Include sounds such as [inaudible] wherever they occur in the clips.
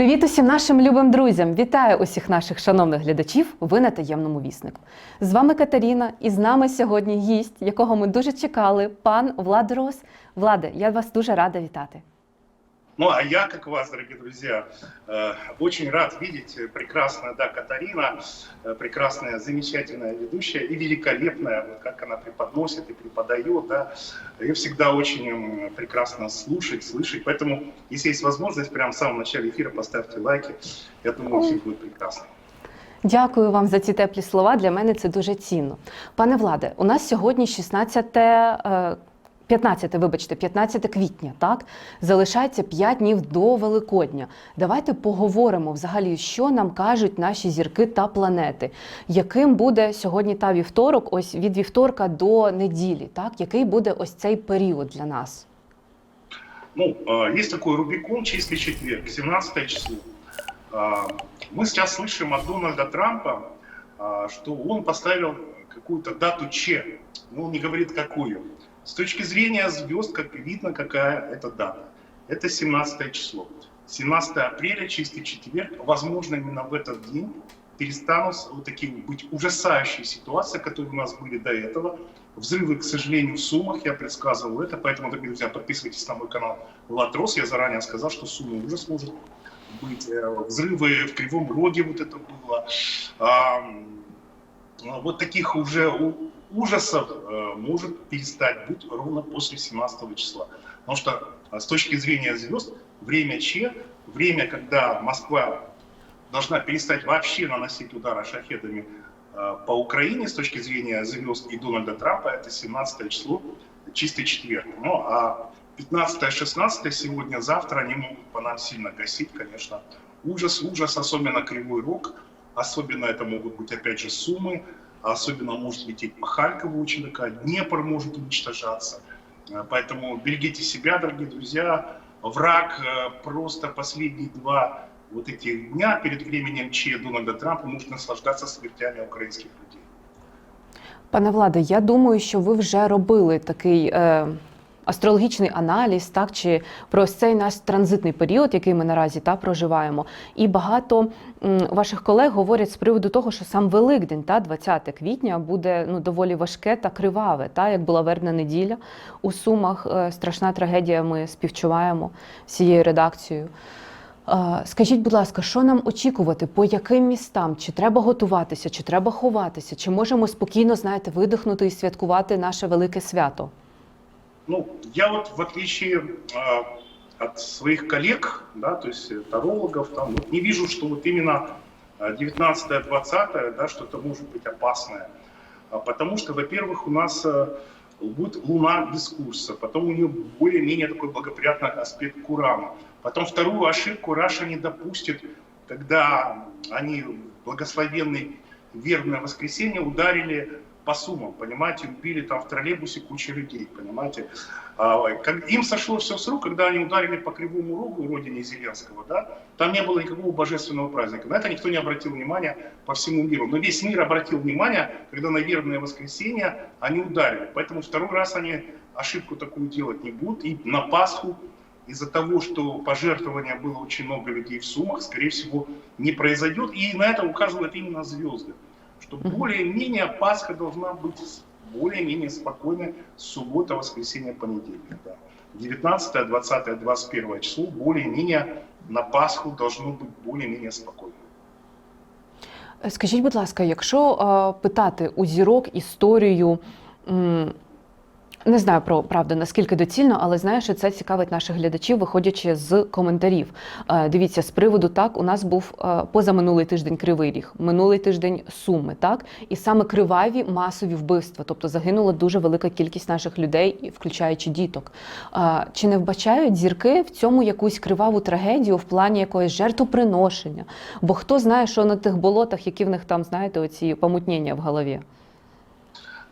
Привіт усім нашим любим друзям! Вітаю усіх наших шановних глядачів. Ви на таємному віснику. З вами Катерина, і з нами сьогодні гість, якого ми дуже чекали, пан Влад Рос. Владе, я вас дуже рада вітати. Ну, а я, как вас, дорогие друзья, э, очень рад видеть э, прекрасная, да, Катарина, э, прекрасная, замечательная ведущая и великолепная, вот как она преподносит и преподает, да. Ее всегда очень м, прекрасно слушать, слышать. Поэтому, если есть возможность, прямо в самом начале эфира поставьте лайки. Я думаю, все будет прекрасно. Дякую вам за ці теплі слова. Для мене це дуже цінно. Пане Владе, у нас сьогодні 16 е, 15, вибачте, 15 квітня, так? Залишається 5 днів до Великодня. Давайте поговоримо взагалі, що нам кажуть наші зірки та планети. Яким буде сьогодні та вівторок, ось від вівторка до неділі, так? Який буде ось цей період для нас? Ну, э, есть такой Рубикон, чистый четверг, 17 число. А, Мы сейчас слышим от Дональда Трампа, а, что он поставил какую-то дату Ч, но он не говорит какую. С точки зрения звезд, как видно, какая это дата. Это 17 число. 17 апреля, чистый четверг. Возможно, именно в этот день перестанут вот такие быть ужасающие ситуации, которые у нас были до этого. Взрывы, к сожалению, в Сумах, я предсказывал это, поэтому, дорогие друзья, подписывайтесь на мой канал Латрос. Я заранее сказал, что Сумы ужас может быть. Э, Взрывы в Кривом Роге вот это было. Вот таких уже ужасов э, может перестать быть ровно после 17 числа. Потому что а, с точки зрения звезд, время Че, время, когда Москва должна перестать вообще наносить удары шахедами э, по Украине с точки зрения звезд и Дональда Трампа, это 17 число, чистый четверг. Ну, а 15-16 сегодня, завтра они могут по нам сильно гасить, конечно. Ужас, ужас, особенно Кривой Рог, особенно это могут быть, опять же, Суммы, особенно может лететь по Харькову очень такая, Днепр может уничтожаться. Э, Поэтому берегите себя, дорогие друзья. Враг э, просто последние два вот этих дня перед временем Че Дональда Трампа может наслаждаться смертями украинских людей. Пане Владе, я думаю, що ви вже робили такий е, астрологічний аналіз, так чи про цей наш транзитний період, який ми наразі та проживаємо. І багато ваших колег говорять з приводу того, що сам Великдень, та 20 квітня, буде ну доволі важке та криваве. Та як була вербна неділя у Сумах, е, страшна трагедія. Ми співчуваємо всією редакцією. Е, Скажіть, будь ласка, що нам очікувати? По яким містам? Чи треба готуватися, чи треба ховатися? Чи можемо спокійно, знаєте, видихнути і святкувати наше велике свято? Ну, я вот в отличие э, от своих коллег, да, то есть тарологов, там, вот не вижу, что вот именно 19-20, да, что-то может быть опасное. А Потому что, во-первых, у нас будет луна без курса, потом у нее более-менее такой благоприятный аспект к Урану. Потом вторую ошибку Раша не допустит, когда они благословенный вербное воскресенье ударили по суммам, понимаете, убили там в троллейбусе кучу людей, понимаете. А, им сошло все с рук, когда они ударили по Кривому Рогу, родине Зеленского, да, там не было никакого божественного праздника. На это никто не обратил внимания по всему миру. Но весь мир обратил внимание, когда на вербное воскресенье они ударили. Поэтому второй раз они ошибку такую делать не будут. И на Пасху из-за того, что пожертвования было очень много людей в суммах, скорее всего, не произойдет. И на это указывают именно звезды. Что более-менее Пасха должна быть более-менее спокойной с суббота, воскресенье, понедельник. Да. 19, 20, 21 число более-менее на Пасху должно быть более-менее спокойно. Е, Скажіть, будь ласка, якщо питати у зірок історію, не знаю про правда наскільки доцільно, але знаю, що це цікавить наших глядачів, виходячи з коментарів. Е, Дивіться, з приводу так, у нас був е, позаминулий тиждень кривий ріг, минулий тиждень суми, так і саме криваві масові вбивства, тобто загинула дуже велика кількість наших людей, включаючи діток. Е, Чи не вбачають зірки в цьому якусь криваву трагедію в плані якоїсь жертвоприношення? Бо хто знає, що на тих болотах, які в них там, знаєте, оці помутнення в голові?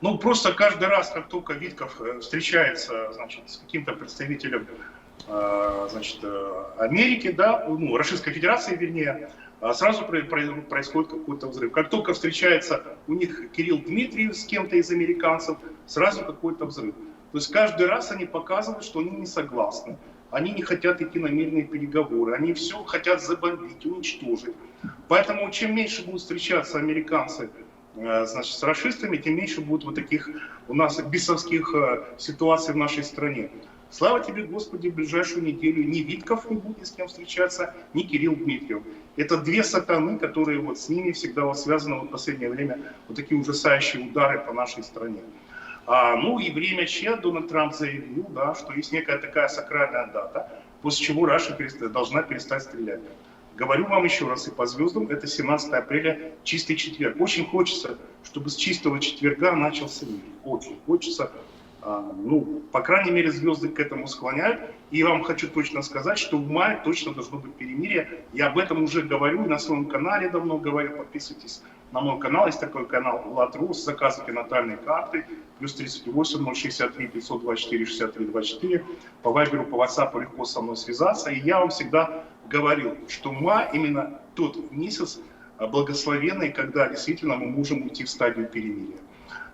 Ну, просто каждый раз, как только Витков э, встречается, значит, с каким-то представителем, э, значит, э, Америки, да, ну, Российской Федерации, вернее, а сразу про- про- происходит какой-то взрыв. Как только встречается у них Кирилл Дмитриев с кем-то из американцев, сразу какой-то взрыв. То есть каждый раз они показывают, что они не согласны. они не хотят идти на мирные переговоры, они все хотят забомбить, уничтожить. Поэтому чем меньше будут встречаться американцы значит, с расистами, тем меньше будет вот таких у нас бесовских э, ситуаций в нашей стране. Слава тебе, Господи, в ближайшую неделю ни Витков не будет с кем встречаться, ни Кирилл Дмитриев. Это две сатаны, которые вот с ними всегда вот связаны вот в последнее время вот такие ужасающие удары по нашей стране. А, ну и время Че Дональд Трамп заявил, да, что есть некая такая сакральная дата, после чего Раша переста- должна перестать стрелять. Говорю вам еще раз и по звездам, это 17 апреля, чистый четверг. Очень хочется, чтобы с чистого четверга начался мир. Очень хочется. А, ну, по крайней мере, звезды к этому склоняют. И вам хочу точно сказать, что в мае точно должно быть перемирие. Я об этом уже говорю на своем канале давно говорю. Подписывайтесь на мой канал. Есть такой канал Влад Рус. Заказывайте натальные карты. Плюс 38 063 524 63 24. По вайберу, по WhatsApp легко со мной связаться. И я вам всегда говорил, что май именно тот месяц а, благословенный, когда действительно мы можем уйти в стадию перемирия.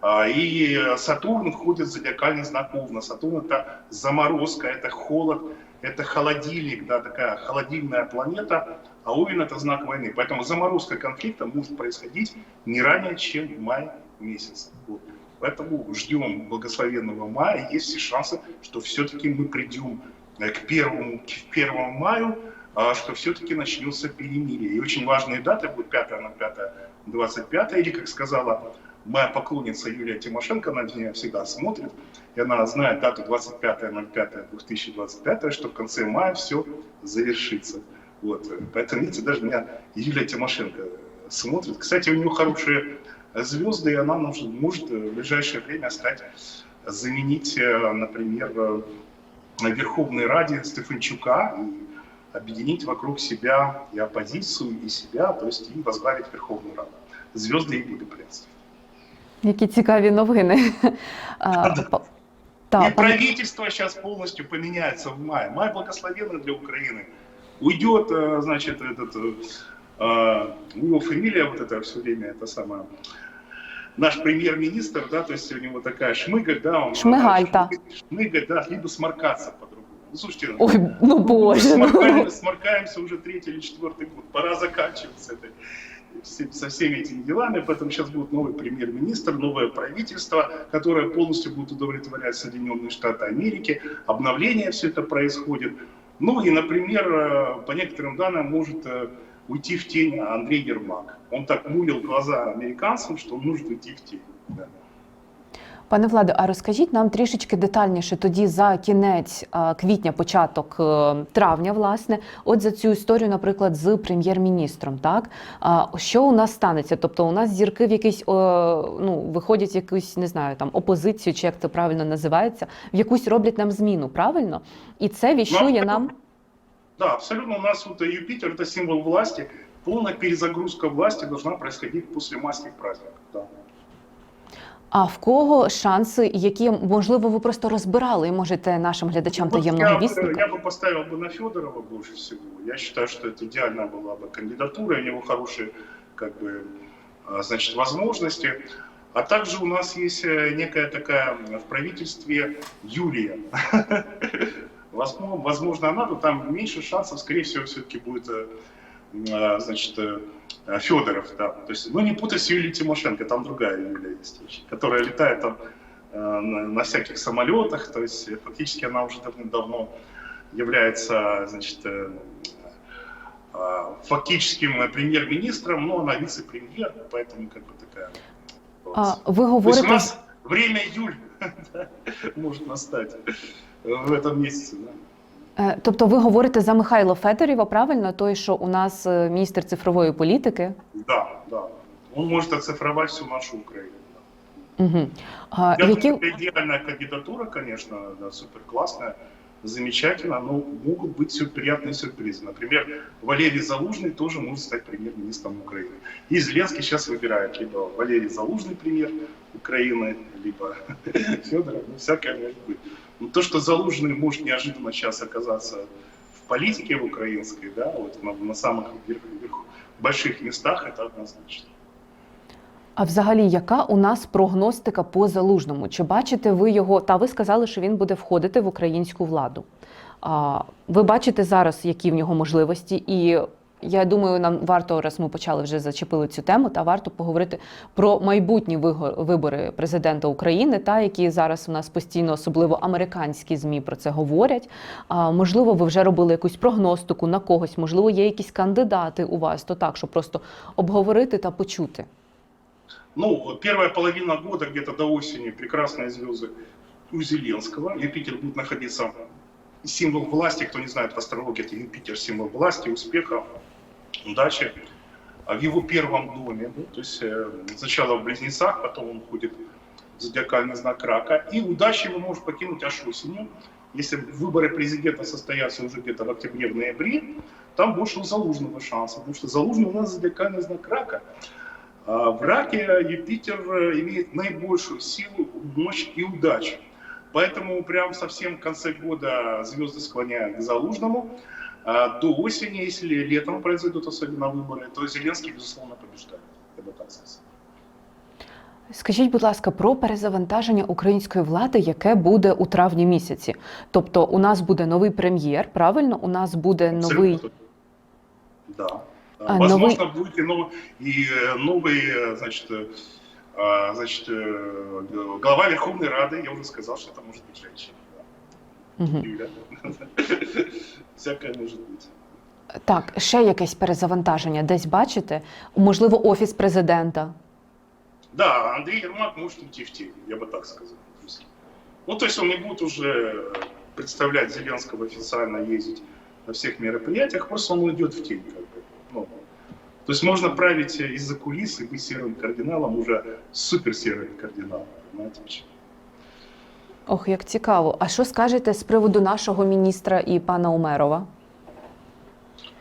А, И Сатурн входит в зодиакальный знак Овна. Сатурн это заморозка, это холод, это холодильник, да, такая холодильная планета, а Овен это знак войны. Поэтому заморозка конфликта может происходить не ранее, чем в мае месяце. Вот. Поэтому ждем благословенного мая. Есть все шансы, что все-таки мы придем э, к первому, к первому маю, что все-таки начнется перемирие. И очень важные даты будут 5 на 5, 25, или, как сказала моя поклонница Юлия Тимошенко, она меня всегда смотрит, и она знает дату 25.05.2025, что в конце мая все завершится. Вот. Поэтому, видите, даже меня Юлия Тимошенко смотрит. Кстати, у нее хорошие звезды, и она может, может в ближайшее время стать, заменить, э, например, э, Верховной Раде Стефанчука объединить вокруг себя и оппозицию, и себя, то есть и возглавить Верховную Раду. Звезды ей благоприятствуют. Які цікаві новини. А, Да. па- и Та, пане правительство сейчас полностью поменяется в мае. Май благословенный для Украины. Уйдет, э, значит, этот, э, э, у него фамилия вот это все время, это самое, наш премьер-министр, да, то есть у него такая шмыгаль, да, он Шмыгаль, да. шмыгаль, да, либо сморкаться по-другому. Ну, слушайте, ой, ну боже. сморкаем- сморкаемся уже третий или четвертый год. Пора заканчивать с этой, со всеми этими делами. Поэтому сейчас будет новый премьер-министр, новое правительство, которое полностью будет удовлетворять Соединенные Штаты Америки. Обновление все это происходит. Ну и, например, э, по некоторым данным может э, уйти в тень Андрей Ермак. Он так мулил глаза американцам, что он может уйти в тень. Да. Пане Владе, а розкажіть нам трішечки детальніше тоді за кінець квітня, початок е, травня, власне, от за цю історію, наприклад, з прем'єр-міністром. Так що у нас станеться? Тобто, у нас зірки в якийсь ну виходять якусь, не знаю, там опозицію, чи як це правильно називається, в якусь роблять нам зміну, правильно? І це віщує Ну, нам. Да, абсолютно. У нас вот Юпитер это символ власти. Полная перезагрузка власти должна происходить после майских праздников. Да. А в кого шанси, які можливо ви просто розбирали і можете нашим глядачам Вот таємного я, бы- вісника? я бы поставил бы на Федорова больше всего. Я считаю, что это идеальная была бы кандидатура, у него хорошие как бы, а, значит, возможности. А также у нас есть э, некая такая в правительстве Юлия. [laughs] Возможно, возможно, она, но там меньше шансов, скорее всего, все-таки будет э, а, значит, э, Федоров, да. То есть, ну, не путай с Юлией Тимошенко, там другая Юлия есть, очень, которая летает там э, на, всяких самолетах, то есть э, фактически она уже давным-давно является, значит, э, э, фактическим э, премьер-министром, но она вице-премьер, поэтому как бы такая. А, ви То есть у говорите нас время июль [laughs] может настать в этом месяце. Да. Е, Тобто ви говорите за Михайла Федорєва, правильно? Той, що у нас е, міністр цифрової політики. да, да. Он может оцифровать всю нашу Украину. Угу. А, Я які... думаю, это идеальная кандидатура, конечно, да, супер классная, замечательно, но могут быть все приятные сюрпризы. Например, Валерий Залужный тоже может стать премьер-министром Украины. И Зеленский сейчас выбирает либо Валерий Залужный премьер Украины, либо [laughs] Федоров, ну всякое может быть. Но то, что Залужный может неожиданно сейчас оказаться в политике в украинской, да, вот на, на самых верх, верх- больших местах, это однозначно. А взагалі, яка у нас прогностика по залужному? Чи бачите ви його? Та ви сказали, що він буде входити в українську владу. А, Ви бачите зараз, які в нього можливості, і я думаю, нам варто, раз ми почали вже зачепили цю тему, та варто поговорити про майбутні виго- вибори президента України, та які зараз у нас постійно, особливо американські змі про це говорять. А, можливо, ви вже робили якусь прогностику на когось, можливо, є якісь кандидати у вас, то так, щоб просто обговорити та почути. Ну, вот первая половина года, где-то до осени, прекрасные звезды у Зеленского. Юпитер будет находиться символ власти, кто не знает в астрологии, это Юпитер символ власти, успеха, удачи. А в его первом доме, да, то есть э, сначала в Близнецах, потом он входит в зодиакальный знак Рака, и удачи его может покинуть аж осенью. Если выборы президента состоятся уже где-то в октябре-ноябре, там больше у Залужного шанса, потому что Залужный у нас зодиакальный знак Рака. А В раке Юпитер э, имеет наибольшую силу, мощь и удачу. Поэтому прям совсем в конце года звезды склоняют к Залужному. А До осени, если летом произойдут особенно выборы, то Зеленский, безусловно, побеждает. Я бы так сказал. Скажіть, будь ласка, про перезавантаження української влади, яке буде у травні місяці. Тобто, у нас буде новий прем'єр, правильно? У нас буде новий Абсолютно. Да. А, Возможно, будет и, нов- и э, новый, э, значит, э, а, значит, э, глава Верховной Рады, я уже сказал, что это может быть женщина. Юля. [laughs] Всякое может быть. так, ще якесь перезавантаження десь бачите? Можливо, офіс президента. Да, Андрей Ермак может уйти в тень, я бы так сказал. Ну, то есть он не будет уже представлять Зеленского официально ездить на всех мероприятиях, просто он уйдет в тень. Как бы. ну, то есть можно править из-за кулис и быть серым кардиналом, уже супер серым кардиналом. Понимаете почему? Ох, як цікаво. А що скажете з приводу нашого міністра і пана Умерова?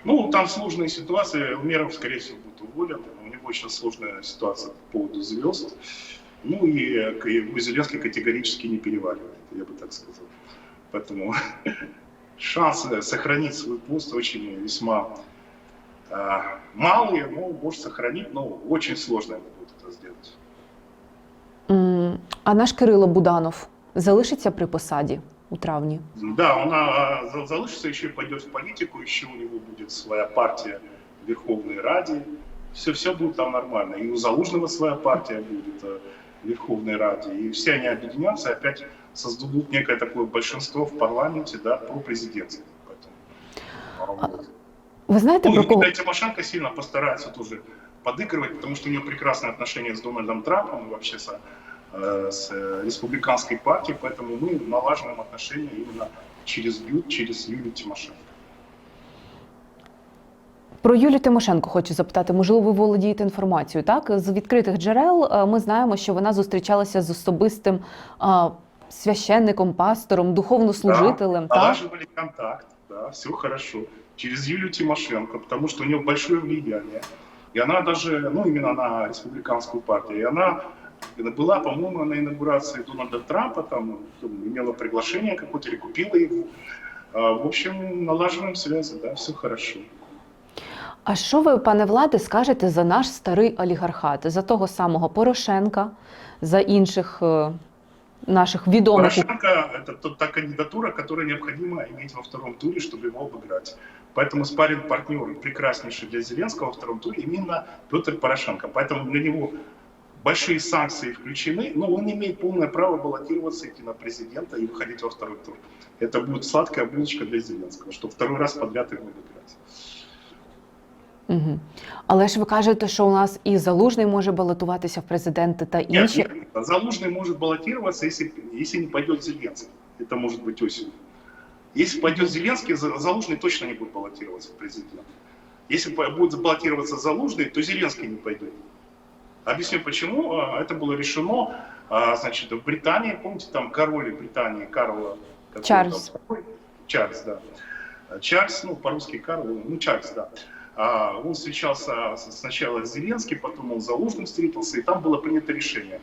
Ну, там сложные ситуации. Умеров, скорее всего, будет уволен. У него очень сложная ситуация по поводу звезд. Ну и э, к- и Зеленский категорически не переваривает, я бы так сказал. Поэтому [laughs] шансы сохранить свой пост очень весьма э, малые, но может сохранить, но очень сложно ему будет это сделать. М, А наш Кирило Буданов залишиться при посаді у травні? Да, он а, за- залышится, еще и пойдет в политику, еще у него будет своя партия в Верховной Раде. Все, все будет там нормально. И у Залужного своя партия будет э, в Верховной Раде. И все они объединятся и опять создадут некое такое большинство в парламенте, да, про президентское. Поэтому, вот. Ви знаєте Ну, про и кого? Юлия Тимошенко сильно постарается тоже подыгрывать, потому что у нее прекрасные отношения с Дональдом Трампом и вообще со- э, с э, республиканской партией, поэтому мы налаживаем отношения именно через БЮТ, через Юлию Тимошенко. Про Юлію Тимошенко хочу запитати. Можливо, ви володієте інформацією? Так, з відкритих джерел е, ми знаємо, що вона зустрічалася з особистим а, священником, пастором, духовнослужителем. Так? Налаживали контакт, да, все хорошо. Через Юлию Тимошенко, потому что у нее большое влияние. И она даже, ну, именно на республиканскую партию. И она была, по-моему, на инаугурации Дональда Трампа, там там имела приглашение какое-то или купила его. А, В общем, налаживаем связи, да, все хорошо. А що ви, пане Владе, скажете за наш старий олігархат, за того самого Порошенка, за інших е, наших відомих Порошенко – это тот- та кандидатура, которую необходимо иметь во втором туре, чтобы его обыграть. Поэтому спарринг партнер прекраснейший для Зеленского во втором туре именно Петр Порошенко. Поэтому для него большие санкции включены, но он имеет полное право баллотироваться, идти на президента и выходить во второй тур. Это будет сладкая булочка для Зеленского, что второй раз подряд его обыграть. Угу. Але ж ви кажете, що у нас і залужний може балотуватися в президенти та Нет, інші. нет, Залужный может баллотироваться, если, если не пойдет Зеленский. Это может быть осенью. Если пойдет Зеленский, За- Залужный точно не будет баллотироваться в президент. Если по- будет баллотироваться Залужный, то Зеленский не пойдет. Объясню почему. А, Это было решено, а, значит, в Британии, помните, там король Британии какой Чарльз. Чарльз, да. Чарльз, ну, по-русски Карл, ну, Чарльз, да. А, Он встречался сначала с Зеленским, потом он с Залужным встретился, и там было принято решение,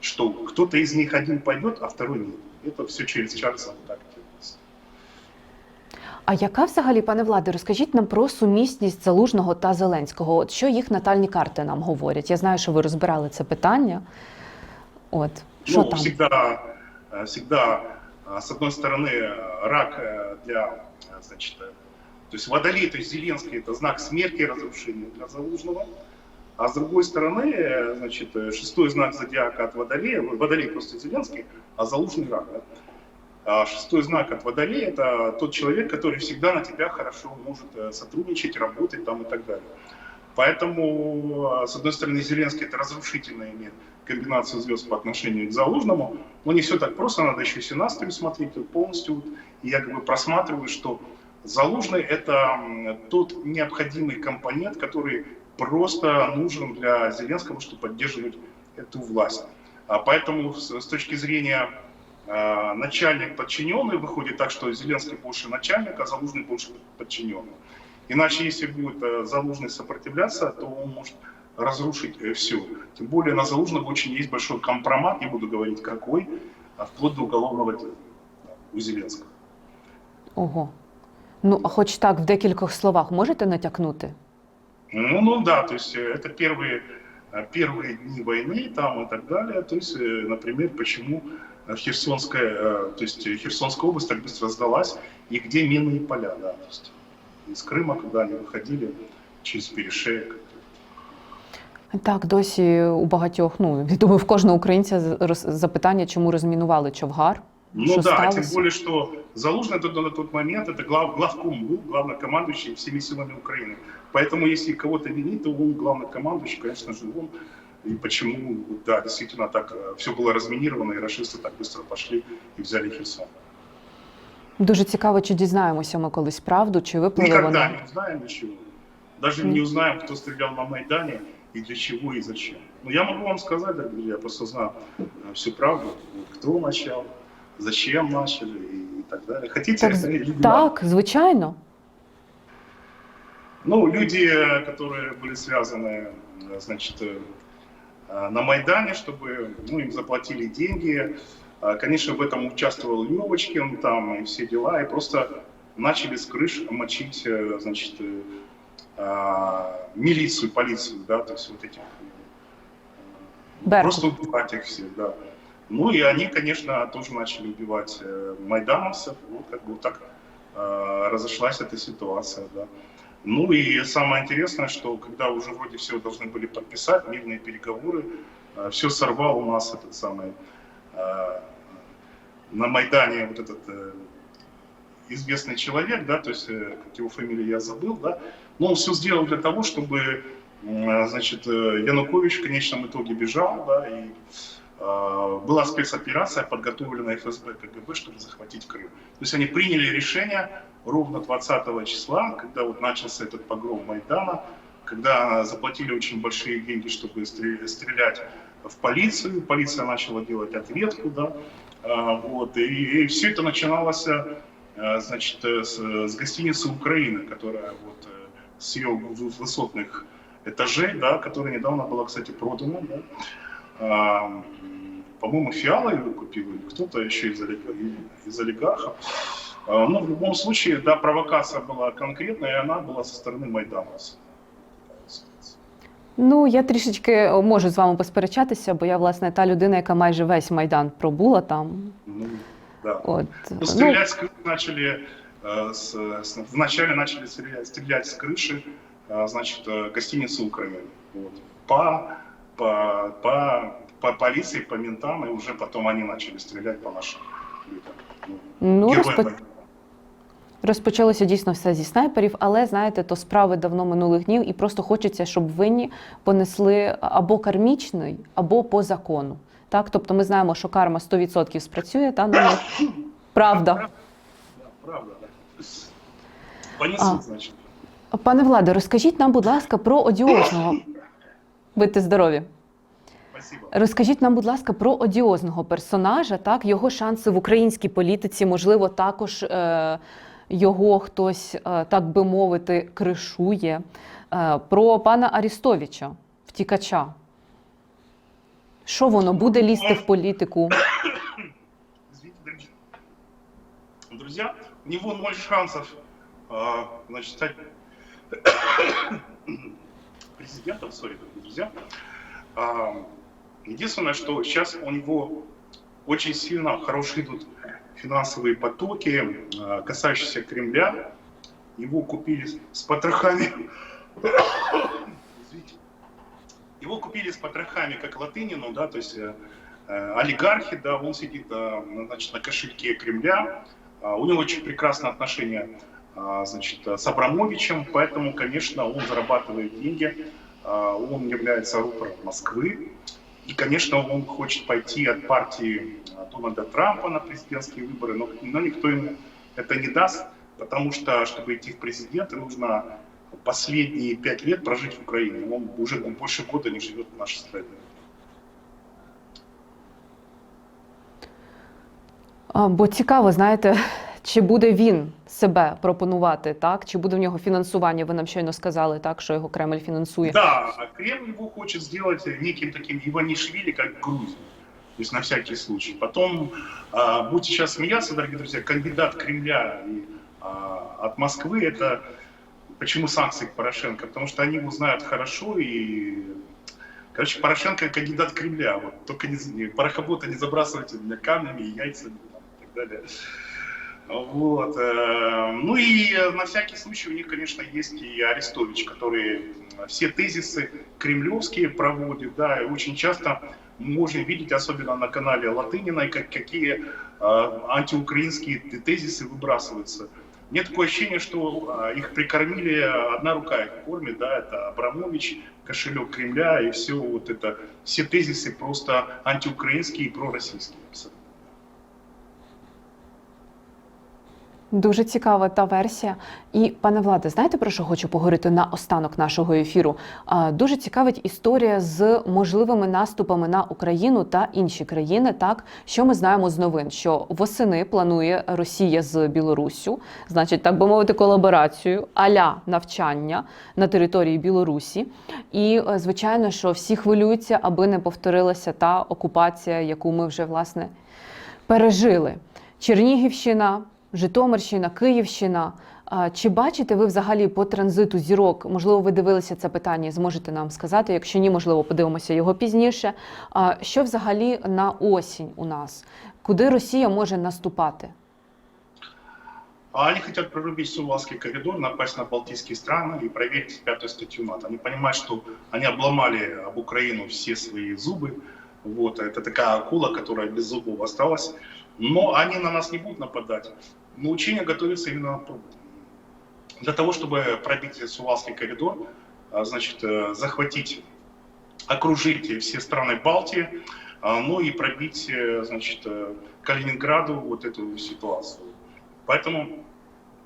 что кто-то из них один пойдет, а второй нет. Это все через Чарльза вот так. А яка взагалі, пане Владе, розкажіть нам про сумісність залужного та Зеленського? От що їх натальні карти нам говорять? Я знаю, що ви розбирали це питання. От що ну, там? всегда, э, всегда а, с одной стороны, э, рак э, для, э, значит, э, то есть Водолей, то есть Зеленский, это знак смерти и разрушения для Залужного. А с другой стороны, э, значит, э, шестой знак зодиака от Водолея, Водолей просто Зеленский, а Залужный рак. да. А шестой знак от Водолея – это тот человек, который всегда на тебя хорошо может э, сотрудничать, работать там и так далее. Поэтому, э, с одной стороны, Зеленский это разрушительно имеет комбинацию звезд по отношению к Залужному, но не все так просто, надо еще сенастрию смотреть вот полностью. Вот. И я как бы просматриваю, что Залужный это тот необходимый компонент, который просто нужен для Зеленского, чтобы поддерживать эту власть. А поэтому с, с точки зрения начальник подчиненный выходит так, что Зеленский больше начальник, а Залужный больше подчиненный. Иначе, если будет э, Залужный сопротивляться, то он может разрушить все. Тем более на Залужного очень есть большой компромат, не буду говорить какой, а вплоть до уголовного дела да, у Зеленского. Ого. Ну, а хоч так в декількох словах можете натякнути? Ну, ну да, то есть э, это первые, э, первые дни войны там и так далее. То есть, э, например, почему э, Херсонская, э, то есть э, Херсонская область так быстро сдалась, и где минные поля, да, то есть из Крыма, когда они выходили через перешеек. Так, досі у багатьох, ну я думаю, в кожного українця з- роз- запитання, чому розмінували Човгар. Ну Что да, сталося? тем более, что Залужный на, на тот момент это глав, главком был, главнокомандующий всеми силами Украины. Поэтому если кого-то винить, то он главнокомандующий, конечно же, он. И почему, да, действительно так все было разминировано, и расисты так быстро пошли и взяли Херсон. Дуже цікаво, чи дізнаємося ми колись правду, чи випливе Никогда вона. не узнаем ничего. Даже Мгм. не узнаем, кто стрелял на Майдане и для чего и зачем. Но я могу вам сказать, дорогие друзья, я просто знаю э, всю правду, вот кто начал, зачем начали и, и так далее. Хотите, Так, я люблю. Так, звичайно. Ну, люди, э, которые были связаны, э, значит, э, э, на Майдане, чтобы ну, им заплатили деньги. Э, Конечно, в этом участвовал Левочкин там и все дела, и просто начали с крыш мочить, э, значит, э, э, милицию, полицию, да, то есть вот этих. э, Беркут. Просто убивать их всех, да. Ну и они, конечно, тоже начали убивать э, майдановцев. Вот как бы вот так э, разошлась эта ситуация, да. Ну и самое интересное, что когда уже вроде все должны были подписать мирные переговоры, все сорвал у нас этот самый э, на Майдане вот этот э, известный человек, да, то есть э, как его фамилию я забыл, да, но он все сделал для того, чтобы значит э, Янукович в конечном итоге бежал, да, и э, была спецоперация, подготовлена ФСБ, КГБ, чтобы захватить Крым. То есть они приняли решение ровно 20 числа, когда вот начался этот погром Майдана, когда заплатили очень большие деньги, чтобы стрелять, в полицию, полиция начала делать ответку, да, а, вот, и, все это начиналось, э, значит, э, с, с гостиницы Украины, которая вот э, с ее высотных этажей, да, которая недавно была, кстати, продана, да, по-моему, Фиала ее купил, или кто-то еще из, олига- из олигархов. А, Ну, в любом случае, да, провокация была конкретная, и она была со стороны майдановцев. Ну, я трішечки можу з вами посперечатися, бо я, власне, та людина, яка майже весь майдан пробула там. Ну, да. От Ну, стрелять с крыши начали, э, с, с- вначале начали стрелять, стрелять с крыши, э, значит, э, гостиницы Украины. Вот. По, по, по, по полиции, по ментам, и уже потом они начали стрелять по нашим людям. Ну, ну, героям розпо... Майдана. розпочалося дійсно все зі снайперів, але знаєте, то справи давно минулих днів, і просто хочеться, щоб винні понесли або кармічний, або по закону. Так, тобто ми знаємо, що карма 100% спрацює, та на них. Правда. Да, правда, да. А. значит. Пане Владе, розкажіть нам, будь ласка, про одіозного. Будьте здорові. Спасибо. Розкажіть нам, будь ласка, про одіозного персонажа, так, його шанси в українській політиці, можливо, також е, його хтось, е, так би мовити, кришує. Е, про пана Арістовича, втікача. Що воно буде лізти в політику? [coughs] Друзья, у него ноль шансов а, значит, стать президентом, дорогие друзья. А, Единственное, что сейчас у него очень сильно хорошие идут финансовые потоки, э, касающиеся Кремля. Его купили с потрохами. Его купили с потрохами, как Латынину, да, то есть э, олигархи, да, он сидит э, на- значит, на кошельке Кремля. А, У него очень прекрасные отношения а, значит, с Абрамовичем, поэтому, конечно, он зарабатывает деньги, а, он является рупором Москвы, и, конечно, он хочет пойти от партии а, Дональда Трампа на президентские выборы, но, но никто ему это не даст, потому что, чтобы идти в президенты, нужно последние пять лет прожить в Украине. Он уже больше года не живет в нашей стране. А, Бо цікаво, знаєте, чи буде він себе пропонувати, так? Чи буде в нього фінансування? Ви нам щойно сказали, так, що його Кремль фінансує. Да, а Кремль его хочет сделать неким таким Иванишвили, как Грузию. То есть на всякий случай. Потом, а, будете сейчас смеяться, дорогие друзья, кандидат Кремля и, а, от Москвы это почему санкции к Порошенко? Потому что они его знают хорошо и Короче, Порошенко кандидат Кремля. Вот только не, не- порохобота не забрасывайте меня камнями и яйцами там, и так далее. Вот. э, Ну и э, на всякий случай у них, конечно, есть и Арестович, который м, все тезисы кремлевские проводит, да, и очень часто можем видеть, особенно на канале Латыниной, как, какие э, антиукраинские тезисы выбрасываются. Мне такое ощущение, что э, их прикормили, э, одна рука их кормит, да, это Абрамович, кошелек Кремля и все вот это, все тезисы просто антиукраинские и пророссийские. абсолютно. Дуже цікава та версія. І пане Владе, знаєте про що хочу поговорити на останок нашого ефіру? Дуже цікавить історія з можливими наступами на Україну та інші країни. Так що ми знаємо з новин, що восени планує Росія з Білоруссю, значить, так би мовити, колаборацію аля навчання на території Білорусі. І е, звичайно, що всі хвилюються, аби не повторилася та окупація, яку ми вже власне пережили. Чернігівщина, Житомирщина, Київщина. А Чи бачите ви взагалі по транзиту зірок? Можливо, ви дивилися це питання і зможете нам сказати. Якщо ні, можливо, подивимося його пізніше. А Що взагалі на осінь у нас? Куди Росія може наступати? А они хотят прорубить Сувалский коридор, напасть на Балтийские страны и проверить пятую статью НАТО. Они понимают, что они обломали об Украину все свои зубы. Вот, это такая акула, которая без зубов осталась. Но они на нас не будут нападать. Но учения готовятся именно для того, чтобы пробить Сувалский коридор, а, значит, э, захватить, окружить все страны Балтии, а, ну и пробить, э, значит, э, Калининграду вот эту ситуацию. Поэтому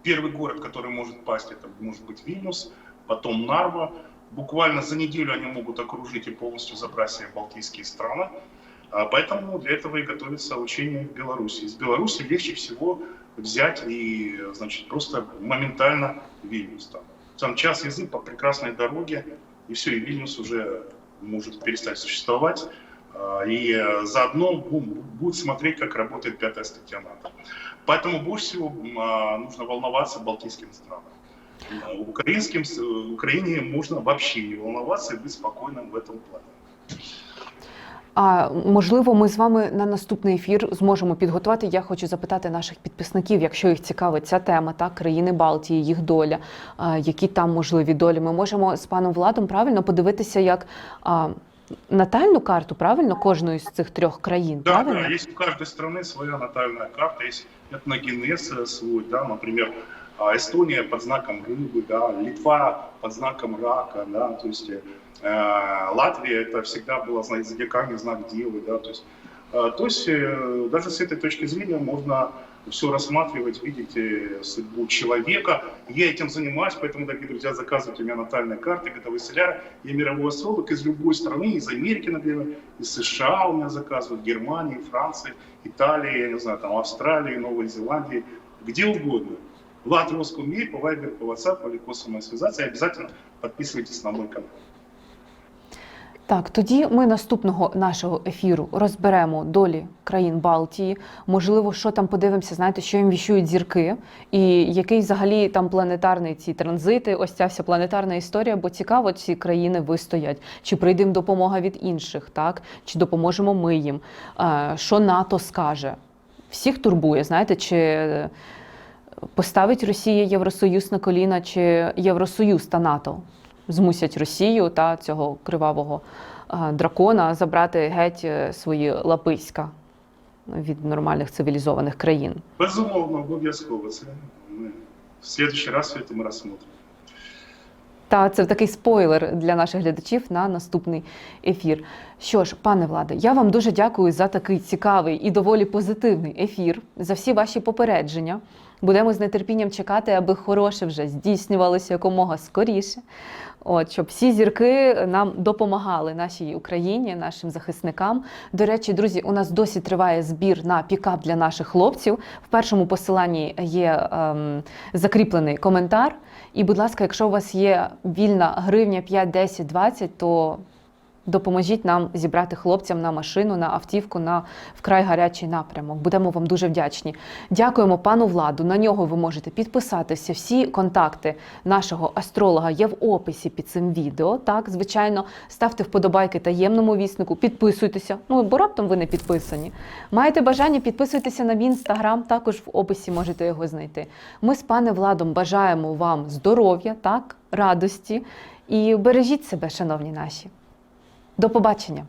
первый город, который может пасть, это может быть Вильнюс, потом Нарва. Буквально за неделю они могут окружить и полностью забрать все балтийские страны. А, Поэтому для этого и готовится учение в Беларуси. Из Беларуси легче всего взять и, значит, просто моментально Вильнюс. Там, там час езды по прекрасной дороге, и все, и Вильнюс уже может перестать существовать. А, И э, заодно бу- будет смотреть, как работает пятая статья НАТО. Поэтому больше всего а, нужно волноваться балтийским странам. Украинским, с- Украине можно вообще не волноваться и быть спокойным в этом плане. А можливо, ми з вами на наступний ефір зможемо підготувати. Я хочу запитати наших підписників, якщо їх цікавить ця тема, так країни Балтії, їх доля, а, які там можливі долі. Ми можемо з паном Владом правильно подивитися як а, натальну карту, правильно кожної з цих трьох країн. Да, правильно? да, есть у каждой страны своя натальная карта, есть этногенез э, свой, да, например, а, Эстония под знаком рыбы, да, Литва под знаком рака, да, то есть э, Латвия это всегда была знак зодиакальный знак Девы, да, то есть, э, то есть э, даже с этой точки зрения можно все рассматривать, видеть э, судьбу человека. Я этим занимаюсь, поэтому, дорогие друзья, заказывайте у меня натальные карты, готовый соляр. Я мировой астролог из любой страны, из Америки, например, из США у меня заказывают, Германии, Франции, Италии, я не знаю, там Австралии, Новой Зеландии, где угодно. Влад русском мире, по Viber, по WhatsApp, легко со мной связаться. И обязательно подписывайтесь на мой канал. Так, тоді ми наступного нашого ефіру розберемо долі країн Балтії. Можливо, що там подивимося, знаєте, що їм віщують зірки, і який взагалі там планетарний ці транзити, ось ця вся планетарна історія, бо цікаво, ці країни вистоять, чи прийде їм допомога від інших, так чи допоможемо ми їм, Е, що НАТО скаже. всіх турбує, знаєте, чи поставить Росія Євросоюз на коліна, чи Євросоюз та НАТО змусять Росію та цього кривавого е, дракона забрати геть е, свої лаписька від нормальних цивілізованих країн. Безумовно, обов'язково. Це ми в следующий раз это мы. Та це такий спойлер для наших глядачів на наступний ефір. Що ж, пане Владе, я вам дуже дякую за такий цікавий і доволі позитивний ефір, за всі ваші попередження. Будемо з нетерпінням чекати, аби хороше вже здійснювалося якомога скоріше. От, щоб всі зірки нам допомагали нашій Україні, нашим захисникам. До речі, друзі, у нас досі триває збір на пікап для наших хлопців. В першому посиланні є ем, закріплений коментар. І, будь ласка, якщо у вас є вільна гривня 5, 10, 20, то допоможіть нам зібрати хлопцям на машину, на автівку, на вкрай гарячий напрямок. Будемо вам дуже вдячні. Дякуємо пану владу. На нього ви можете підписатися. Всі контакти нашого астролога є в описі під цим відео. Так, звичайно, ставте вподобайки таємному віснику, підписуйтеся. Ну бо раптом ви не підписані. Маєте бажання підписуйтеся на мій інстаграм, також в описі можете його знайти. Ми з пане Владом бажаємо вам здоров'я, так, радості і бережіть себе, шановні наші. До побачення!